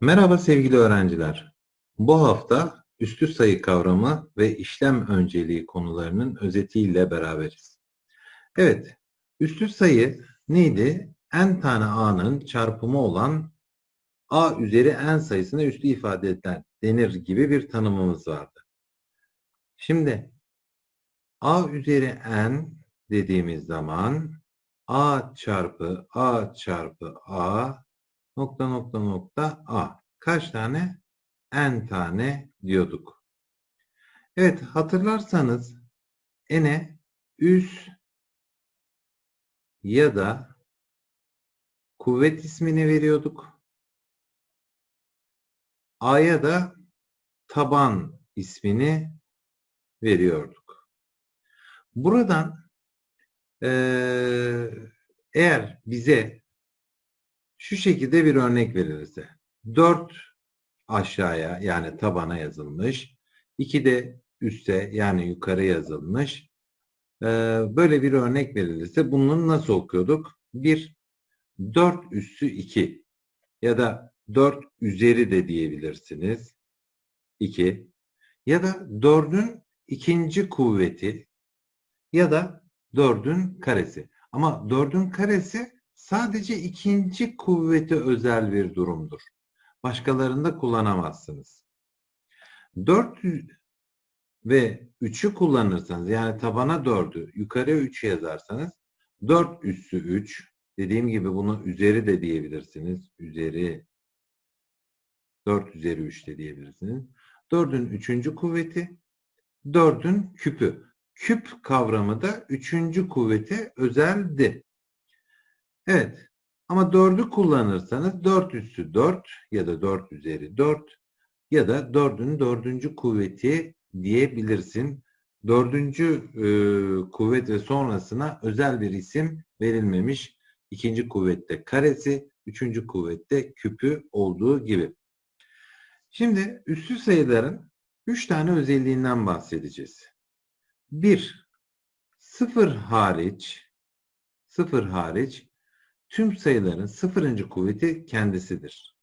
Merhaba sevgili öğrenciler. Bu hafta üstü sayı kavramı ve işlem önceliği konularının özetiyle beraberiz. Evet, üstü sayı neydi? n tane a'nın çarpımı olan a üzeri n sayısına üstü ifade edilen denir gibi bir tanımımız vardı. Şimdi a üzeri n dediğimiz zaman a çarpı a çarpı a nokta nokta nokta a. Kaç tane? n tane diyorduk. Evet hatırlarsanız n'e üs ya da kuvvet ismini veriyorduk. A'ya da taban ismini veriyorduk. Buradan eğer bize şu şekilde bir örnek verilirse 4 aşağıya yani tabana yazılmış 2 de üste yani yukarı yazılmış böyle bir örnek verilirse bunu nasıl okuyorduk? 1 4 üssü 2 ya da 4 üzeri de diyebilirsiniz. 2 ya da 4'ün ikinci kuvveti ya da 4'ün karesi. Ama 4'ün karesi sadece ikinci kuvveti özel bir durumdur. Başkalarında kullanamazsınız. 4 ve 3'ü kullanırsanız yani tabana 4'ü yukarıya 3 yazarsanız 4 üssü 3 dediğim gibi bunu üzeri de diyebilirsiniz. Üzeri 4 üzeri 3 de diyebilirsiniz. 4'ün 3. kuvveti 4'ün küpü. Küp kavramı da 3. kuvvete özeldi. Evet. Ama 4'ü kullanırsanız 4 üssü 4 ya da 4 üzeri 4 ya da 4'ün 4. kuvveti diyebilirsin. 4. E, kuvvet ve sonrasına özel bir isim verilmemiş. İkinci kuvvette karesi, üçüncü kuvvette küpü olduğu gibi. Şimdi üstü sayıların 3 tane özelliğinden bahsedeceğiz. 1. Sıfır hariç, sıfır hariç tüm sayıların sıfırıncı kuvveti kendisidir.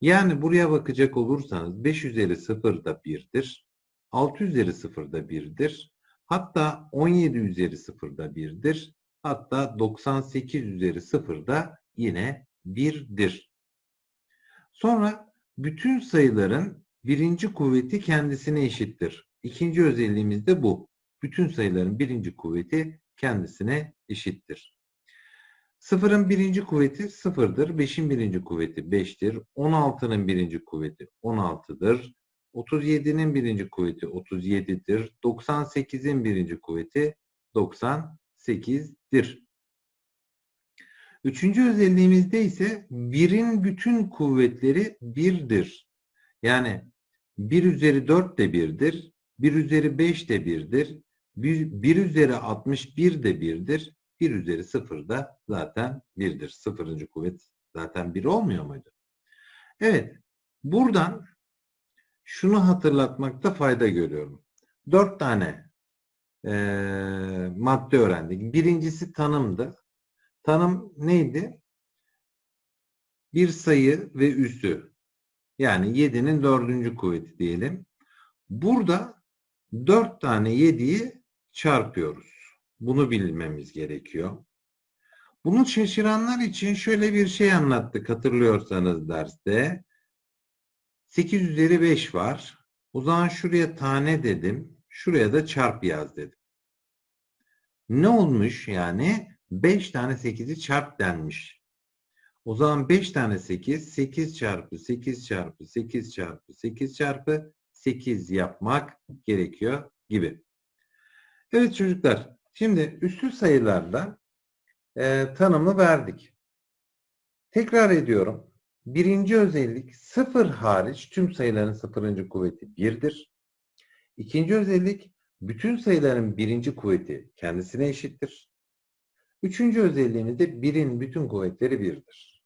Yani buraya bakacak olursanız 5 üzeri 0 da 1'dir. 6 üzeri 0 da 1'dir. Hatta 17 üzeri 0 da 1'dir. Hatta 98 üzeri 0 da yine 1'dir. Sonra bütün sayıların birinci kuvveti kendisine eşittir. İkinci özelliğimiz de bu. Bütün sayıların birinci kuvveti kendisine eşittir. Sıfırın birinci kuvveti sıfırdır. Beşin birinci kuvveti beştir. On altının birinci kuvveti on altıdır. 37'nin birinci kuvveti 37'dir. 98'in birinci kuvveti 98'dir. Üçüncü özelliğimizde ise birin bütün kuvvetleri birdir. Yani 1 üzeri 4 de birdir. 1 üzeri 5 de birdir. 1, 1 üzeri 61 de birdir. 1 üzeri 0 da zaten 1'dir. Sıfırıncı kuvvet zaten 1 olmuyor muydu? Evet. Buradan şunu hatırlatmakta fayda görüyorum. 4 tane e, madde öğrendik. Birincisi tanımdı. Tanım neydi? Bir sayı ve üssü. Yani 7'nin dördüncü kuvveti diyelim. Burada 4 tane 7'yi çarpıyoruz. Bunu bilmemiz gerekiyor. Bunu şaşıranlar için şöyle bir şey anlattık hatırlıyorsanız derste. 8 üzeri 5 var. O zaman şuraya tane dedim. Şuraya da çarp yaz dedim. Ne olmuş yani? 5 tane 8'i çarp denmiş. O zaman 5 tane 8, 8 çarpı 8 çarpı 8 çarpı 8 çarpı 8 yapmak gerekiyor gibi. Evet çocuklar, Şimdi üstü sayılarla e, tanımı verdik. Tekrar ediyorum. Birinci özellik sıfır hariç tüm sayıların sıfırıncı kuvveti birdir. İkinci özellik bütün sayıların birinci kuvveti kendisine eşittir. Üçüncü özelliğimiz de birin bütün kuvvetleri birdir.